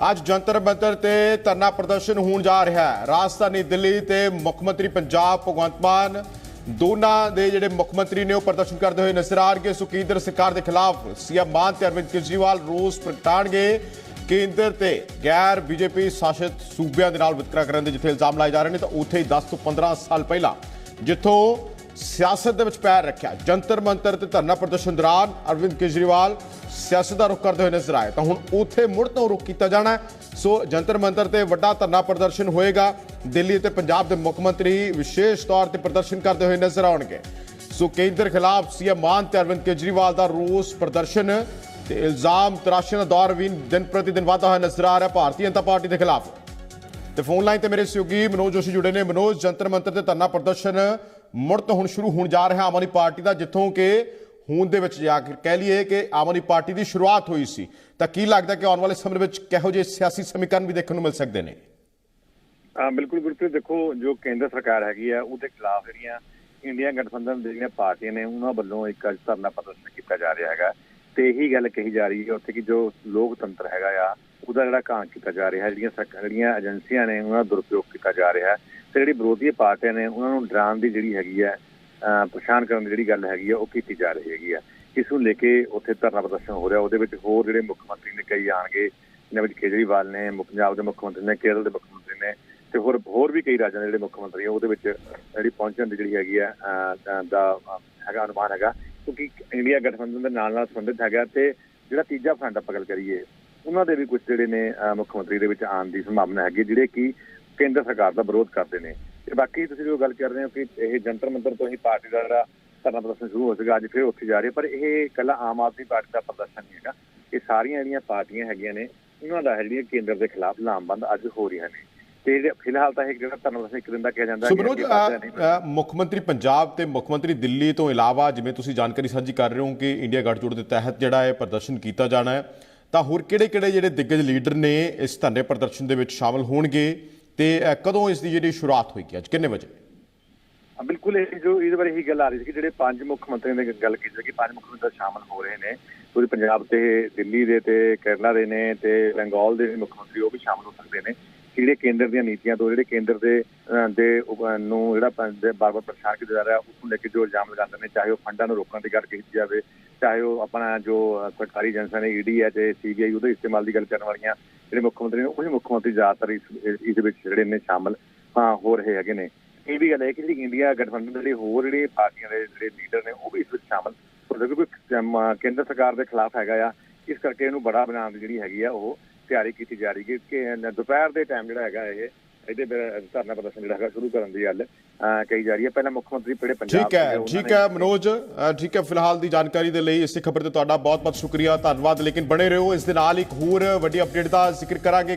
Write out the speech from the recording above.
ਅੱਜ ਜੰਤਰ ਮੰਤਰ ਤੇ ਧਰਨਾ ਪ੍ਰਦਰਸ਼ਨ ਹੋਣ ਜਾ ਰਿਹਾ ਹੈ। ਰਾਜਧਾਨੀ ਦਿੱਲੀ ਤੇ ਮੁੱਖ ਮੰਤਰੀ ਪੰਜਾਬ ਭਗਵੰਤ ਮਾਨ ਦੋਨਾਂ ਦੇ ਜਿਹੜੇ ਮੁੱਖ ਮੰਤਰੀ ਨੇ ਉਹ ਪ੍ਰਦਰਸ਼ਨ ਕਰਦੇ ਹੋਏ ਨਜ਼ਰ ਆਣਗੇ ਸੋ ਕੇਂਦਰ ਸਰਕਾਰ ਦੇ ਖਿਲਾਫ ਸੀਐਮ ਮਾਨ ਤੇ ਅਰਵਿੰਦ ਕੇਜਰੀਵਾਲ ਰੋਸ ਪ੍ਰਗਟਾਣਗੇ ਕੇਂਦਰ ਤੇ ਗੈਰ ਬੀਜੇਪੀ ਸ਼ਾਸਿਤ ਸੂਬਿਆਂ ਦੇ ਨਾਲ ਵਿਤਕਰਾ ਕਰਨ ਦੇ ਜਿੱਥੇ ਇਲਜ਼ਾਮ ਲਾਏ ਜਾ ਰਹੇ ਨੇ, ਤਾਂ ਉੱਥੇ ਹੀ 10 ਤੋਂ 15 ਸਾਲ ਪਹਿਲਾਂ ਜਿੱਥੋਂ ਸਿਆਸਤ ਦੇ ਵਿੱਚ ਪੈਰ ਰੱਖਿਆ। ਜੰਤਰ ਮੰਤਰ ਤੇ ਧਰਨਾ ਪ੍ਰਦਰਸ਼ਨ ਦੌਰਾਨ ਅਰਵਿੰਦ ਕੇਜਰੀਵਾਲ ਸਿਆਸਤ ਦਾ ਰੁਖ ਕਰਦੇ ਹੋਏ ਨਜ਼ਰ ਆਏ। ਤਾਂ ਹੁਣ ਉੱਥੇ ਮੁੜ ਤੋਂ ਰੁਖ ਕੀਤਾ ਜਾਣਾ ਸੋ ਜੰਤਰ ਮੰਤਰ ਤੇ ਵੱਡਾ ਧਰਨਾ ਪ੍ਰਦਰਸ਼ਨ ਹੋਏਗਾ। ਦਿੱਲੀ ਤੇ ਪੰਜਾਬ ਦੇ ਮੁੱਖ ਮੰਤਰੀ ਵਿਸ਼ੇਸ਼ ਤੌਰ ਤੇ ਪ੍ਰਦਰਸ਼ਨ ਕਰਦੇ ਹੋਏ ਨਜ਼ਰ ਆਉਣਗੇ। ਸੋ ਕੇਂਦਰ ਖਿਲਾਫ ਸੀਐਮ ਮਾਨ ਤੇ ਅਰਵਿੰਦ ਕੇਜਰੀਵਾਲ ਦਾ ਰੋਸ ਪ੍ਰਦਰਸ਼ਨ ਤੇ ਇਲਜ਼ਾਮ ਤਰਾਸ਼ਣ ਦਾ ਦੌਰ ਵੀ ਦਿਨ ਪ੍ਰਤੀ ਦਿਨ ਵਾਧਾ ਹੋਇਆ ਨਜ਼ਰ ਆ ਰਿਹਾ ਭਾਰਤੀ ਜਨਤਾ ਪਾਰਟੀ ਦੇ ਖਿਲਾਫ। ਤੇ ਫੋਨ ਲਾਈਨ ਤੇ ਮੇਰੇ ਸਹਿਯੋਗੀ ਮਨੋਜ ਜੋਸ਼ੀ ਜੁੜੇ ਨੇ। ਮਨੋਜ, ਜੰਤਰ ਮੰਤਰ ਤੇ ਧਰਨਾ ਪ੍ਰਦਰਸ਼ਨ ਮੁੜ ਤੋਂ ਹੁਣ ਸ਼ੁਰੂ ਹੋਣ ਜਾ ਰਿਹਾ ਆਮ ਆਦਮੀ ਪਾਰਟੀ ਦਾ, ਜਿੱਥੋਂ ਕਿ ਹੁਣ ਦੇ ਵਿੱਚ ਜਾ ਕੇ ਕਹਿ ਲਈਏ ਕਿ ਆਮ ਆਦਮੀ ਪਾਰਟੀ ਦੀ ਸ਼ੁਰੂਆਤ ਹੋਈ ਸੀ। ਤਾਂ ਕੀ ਲੱਗਦਾ ਕਿ ਆਉਣ ਵਾਲੇ ਸਮੇਂ ਵਿੱਚ ਕਿਹੋ ਜਿਹੇ ਸਿਆਸੀ ਸਮੀਕਰਨ ਵੀ ਦੇਖਣ ਨੂੰ ਮਿਲ ਸਕਦੇ ਨੇ? ਹਾਂ ਬਿਲਕੁਲ ਬਿਲਕੁਲ। ਦੇਖੋ, ਜੋ ਕੇਂਦਰ ਸਰਕਾਰ ਹੈਗੀ ਆ, ਉਹਦੇ ਖਿਲਾਫ ਜਿਹੜੀਆਂ ਇੰਡੀਆ ਗਠਬੰਧਨ ਦੀਆਂ ਜਿਹੜੀਆਂ ਪਾਰਟੀਆਂ ਨੇ, ਉਹਨਾਂ ਵੱਲੋਂ ਇੱਕ ਅੱਜ ਧਰਨਾ ਪ੍ਰਦਰਸ਼ਨ ਕੀਤਾ ਜਾ ਰਿਹਾ ਹੈਗਾ। ਤੇ ਇਹੀ ਗੱਲ ਕਹੀ ਜਾ ਰਹੀ ਹੈ ਉੱਥੇ ਕਿ ਜੋ ਲੋਕਤੰਤਰ ਹੈਗਾ ਆ, ਉਹਦਾ ਜਿਹੜਾ ਕਾਂਗ ਕੀਤਾ ਜਾ ਰਿਹਾ, ਜਿਹੜੀਆਂ ਜਿਹੜੀਆਂ ਏਜੰਸੀਆਂ ਨੇ, ਉਹਨਾਂ ਦਾ ਦੁਰਪਯੋਗ ਕੀਤਾ ਜਾ ਰਿਹਾ। ਹੈ ਤੇ ਜਿਹੜੀ ਵਿਰੋਧੀ ਪਾਰਟੀਆਂ ਨੇ ਉਹਨਾਂ ਨੂੰ ਡਰਾਉਣ ਦੀ ਜਿਹੜੀ ਹੈਗੀ ਹੈ ਅਹ ਕਰਨ ਦੀ ਜਿਹੜੀ ਗੱਲ ਹੈਗੀ ਆ ਉਹ ਕੀਤੀ ਜਾ ਰਹੀ ਹੈਗੀ ਆ ਇਸ ਨੂੰ ਲੈ ਕੇ ਉੱਥੇ ਧਰਨਾ ਪ੍ਰਦਰਸ਼ਨ ਹੋ ਰਿਹਾ ਉਹਦੇ ਵਿੱਚ ਹੋਰ ਜਿਹੜੇ ਮੁੱਖ ਮੰਤਰੀ ਨੇ ਕਈ ਆਣਗੇ ਇਹਨਾਂ ਵਿੱਚ ਕੇਜਰੀਵਾਲ ਨੇ ਪੰਜਾਬ ਦੇ ਮੁੱਖ ਮੰਤਰੀ ਨੇ ਕੇਰਲ ਦੇ ਮੁੱਖ ਮੰਤਰੀ ਨੇ ਤੇ ਹੋਰ ਹੋਰ ਵੀ ਕਈ ਰਾਜਾਂ ਦੇ ਜਿਹੜੇ ਮੁੱਖ ਮੰਤਰੀ ਆ ਉਹਦੇ ਵਿੱਚ ਜਿਹੜੀ ਪਹੁੰਚਣ ਦੀ ਜਿਹੜੀ ਹੈਗੀ ਆ ਅਹ, ਦਾ ਹੈਗਾ ਅਨੁਮਾਨ ਹੈਗਾ ਕਿਉਂਕਿ ਇੰਡੀਆ ਗਠਬੰਧਨ ਦੇ ਨਾਲ ਨਾਲ ਸੰਬੰਧਿਤ ਹੈਗਾ ਤੇ ਜਿਹੜਾ ਤੀਜਾ ਫਰੰਟ ਆਪਾਂ ਗੱਲ ਕਰੀਏ ਉਹਨਾਂ ਦੇ ਵੀ ਕੁਝ ਜਿਹੜੇ ਨੇ ਅਹ, ਮੁੱਖ ਮੰਤਰੀ ਦੇ ਵਿੱਚ ਆਉਣ ਦੀ ਸੰਭਾਵਨਾ ਹੈਗੀ ਜਿਹੜੇ ਕਿ ਕੇਂਦਰ ਸਰਕਾਰ ਦਾ ਵਿਰੋਧ ਕਰਦੇ ਨੇ। ਤੇ ਬਾਕੀ ਤੁਸੀਂ ਜੋ ਗੱਲ ਕਰ ਰਹੇ ਹੋ ਕਿ ਇਹ ਜੰਤਰ ਮੰਤਰ ਤੋਂ ਹੀ ਪਾਰਟੀ ਦਾ ਜਿਹੜਾ ਧਰਨਾ ਪ੍ਰਦਰਸ਼ਨ ਸ਼ੁਰੂ ਹੋ ਸੀਗਾ ਅੱਜ ਫਿਰ ਉੱਥੇ ਜਾ ਰਹੇ ਪਰ ਇਹ ਇਕੱਲਾ ਆਮ ਆਦਮੀ ਪਾਰਟੀ ਦਾ ਪ੍ਰਦਰਸ਼ਨ ਨਹੀਂ ਹੈਗਾ। ਇਹ ਸਾਰੀਆਂ ਜਿਹੜੀਆਂ ਪਾਰਟੀਆਂ ਹੈਗੀਆਂ ਨੇ ਉਹਨਾਂ ਦਾ ਜਿਹੜੀਆਂ ਕੇਂਦਰ ਦੇ ਖਿਲਾਫ ਲਾਮਬੰਦ ਅੱਜ ਹੋ ਰਹੀਆਂ ਨੇ। ਤੇ ਫਿਲਹਾਲ ਤਾਂ ਇਹ ਜਿਹੜਾ ਧਰਨਾ ਪ੍ਰਦਰਸ਼ਨ ਇੱਕ ਦਿਨ ਦਾ ਕਿਹਾ ਜਾਂਦਾ ਸੋ ਕਿ ਮਨੋਜ ਅੱਗੇ ਵੱਧਦਾ ਨਹੀਂ। ਅ, ਅ, ਮੁੱਖ ਮੰਤਰੀ ਪੰਜਾਬ ਤੇ ਮੁੱਖ ਮੰਤਰੀ ਦਿੱਲੀ ਤੋਂ ਇਲਾਵਾ ਜਿਵੇਂ ਤੁਸੀਂ ਜਾਣਕਾਰੀ ਸਾਂਝੀ ਕਰ ਰਹੇ ਹੋ ਕਿ ਇੰਡੀਆ ਗੱਠਜੋੜ ਦੇ ਤਹਿਤ ਜਿਹੜਾ ਹੈ ਪ੍ਰਦਰਸ਼ਨ ਕੀਤਾ ਜਾਣਾ ਹੈ ਤਾਂ ਹੋਰ ਕਿਹੜੇ-ਕਿਹੜੇ ਜਿਹੜੇ ਦਿੱਗਜ ਲੀਡਰ ਨੇ ਇਸ ਧਰਨੇ ਪ੍ਰਦਰਸ਼ਨ ਦੇ ਵਿੱਚ ਸ਼ਾਮਲ ਹੋਣਗੇ? ਤੇ ਕਦੋਂ ਇਸ ਦੀ ਜਿਹੜੀ ਸ਼ੁਰੂਆਤ ਹੋਏਗੀ ਅੱਜ ਕਿੰਨੇ ਵਜੇ? ਬਿਲਕੁਲ ਇਹ ਜੋ ਇਹਦੇ ਬਾਰੇ ਹੀ ਗੱਲ ਆ ਰਹੀ ਸੀ ਕਿ ਜਿਹੜੇ ਪੰਜ ਮੁੱਖ ਮੰਤਰੀਆਂ ਦੀ ਗੱਲ ਕੀਤੀ ਕਿ ਪੰਜ ਮੁੱਖ ਮੰਤਰੀ ਸ਼ਾਮਲ ਹੋ ਰਹੇ ਨੇ। ਪੂਰੇ ਪੰਜਾਬ ਤੇ, ਦਿੱਲੀ ਦੇ ਤੇ, ਕੇਰਲਾ ਦੇ ਨੇ ਤੇ ਬੰਗਾਲ ਦੇ ਮੁੱਖ ਮੰਤਰੀ ਉਹ ਵੀ ਸ਼ਾਮਲ ਹੋ ਸਕਦੇ ਨੇ। ਜਿਹੜੇ ਕੇਂਦਰ ਦੀਆਂ ਨੀਤੀਆਂ ਤੋਂ ਜਿਹੜੇ ਕੇਂਦਰ ਦੇ ਦੇ ਨੂੰ ਜਿਹੜਾ ਬਾਰ-ਬਾਰ ਪਰੇਸ਼ਾਨ ਕੀਤਾ ਜਾ ਰਿਹਾ ਉਸ ਨੂੰ ਲੈ ਕੇ ਜੋ ਇਲਜ਼ਾਮ ਲਗਾਉਂਦੇ ਨੇ, ਚਾਹੇ ਉਹ ਫੰਡਾਂ ਨੂੰ ਰੋਕਣ ਦੀ ਗੱਲ ਕੀਤੀ ਜਾਵੇ, ਚਾਹੇ ਉਹ ਆਪਣਾ ਜੋ ਸਰਕਾਰੀ ਏਜੰਸੀਆਂ ਨੇ ਈਡੀ ਹੈ ਤੇ ਸੀਬੀਆਈ ਉਹਦੇ ਇਸਤੇਮਾਲ ਦੀ ਗੱਲ ਕਰਨ ਵਾਲੀਆਂ ਜਿਹੜੇ ਮੁੱਖ ਮੰਤਰੀ ਨੇ, ਉਹੀ ਮੁੱਖ ਮੰਤਰੀ ਜ਼ਿਆਦਾਤਰ ਇਸ ਦੇ ਵਿੱਚ ਜਿਹੜੇ ਨੇ ਸ਼ਾਮਲ, ਹਾਂ, ਹੋ ਰਹੇ ਹੈਗੇ ਨੇ। ਇਹ ਵੀ ਗੱਲ ਹੈ ਕਿ ਜਿਹੜੀ ਇੰਡੀਆ ਗਠਬੰਧਨ ਦੇ ਜਿਹੜੇ ਹੋਰ ਜਿਹੜੇ ਪਾਰਟੀਆਂ ਦੇ ਜਿਹੜੇ ਲੀਡਰ ਨੇ, ਉਹ ਵੀ ਇਸ ਵਿੱਚ ਸ਼ਾਮਲ। ਹੋ ਸਕਦੇ ਕਿਉਂਕਿ ਕੇਂਦਰ ਸਰਕਾਰ ਦੇ ਖਿਲਾਫ ਹੈਗਾ ਆ। ਇਸ ਕਰਕੇ ਇਹਨੂੰ ਬੜਾ ਬਣਾਉਣ ਦੀ ਜਿਹੜੀ ਹੈਗੀ ਆ, ਉਹ ਤਿਆਰੀ ਕੀਤੀ ਜਾ ਰਹੀ ਹੈ ਕਿ, ਦੁਪਹਿਰ ਦੇ ਟਾਈਮ ਜਿਹੜਾ ਹੈਗਾ ਇਹ ਇਹਦੇ ਧਰਨਾ ਪ੍ਰਦਰਸ਼ਨ ਜਿਹੜਾ ਹੈਗਾ ਸ਼ੁਰੂ ਕਰਨ ਦੀ ਗੱਲ ਕਹੀ ਜਾ ਰਹੀ ਹੈ। ਪਹਿਲਾਂ ਮੁੱਖ ਮੰਤਰੀ ਜਿਹੜੇ ਪੰਜਾਬ ਠੀਕ ਹੈ ਠੀਕ ਹੈ ਮਨੋਜ ਠੀਕ ਹੈ ਫਿਲਹਾਲ ਦੀ ਜਾਣਕਾਰੀ ਦੇ ਲਈ ਇਸੇ ਖਬਰ ਤੇ ਤੁਹਾਡਾ ਬਹੁਤ-ਬਹੁਤ ਸ਼ੁਕਰੀਆ ਧੰਨਵਾਦ। ਲੇਕਿਨ ਬਣੇ ਰਹੋ ਇਸ ਦੇ ਨਾਲ ਇੱਕ ਹੋਰ ਵੱਡੀ ਅਪਡੇਟ ਦਾ ਜ਼ਿਕਰ ਕਰਾਂਗੇ।